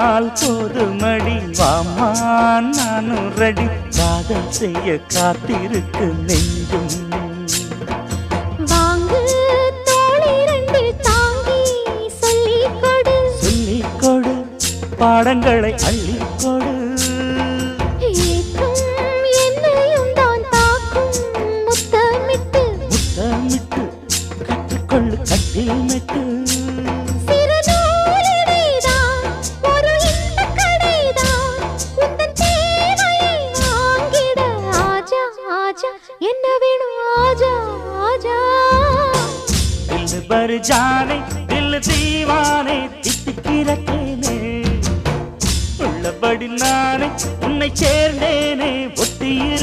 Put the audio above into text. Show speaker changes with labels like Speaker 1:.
Speaker 1: போதுமடி வாமா நானும் ரெடி காதல் செய்ய காத்திருக்கு நெஞ்சும்.
Speaker 2: வாங்கு தோழி ரெண்டு தாங்கி சொல்லிக் கொடு.
Speaker 1: சொல்லிக் கொடு பாடங்களை அள்ளிக் கொடு.
Speaker 2: ஏற்றும் என்னையும் தான் தாக்கும். முத்தமிட்டு
Speaker 1: முத்தமிட்டு கற்றுக்கொள்ளு கட்டில் மெட்டு.
Speaker 2: ராஜா என்ன வேணும் ஆஜா ஆஜா
Speaker 1: தில்லு பரு ஜானே தில்லு தீவானே தித்திக்கிற தேனே உள்ளபடி நானே உன்னை சேர்ந்தேனே ஒத்தியிரு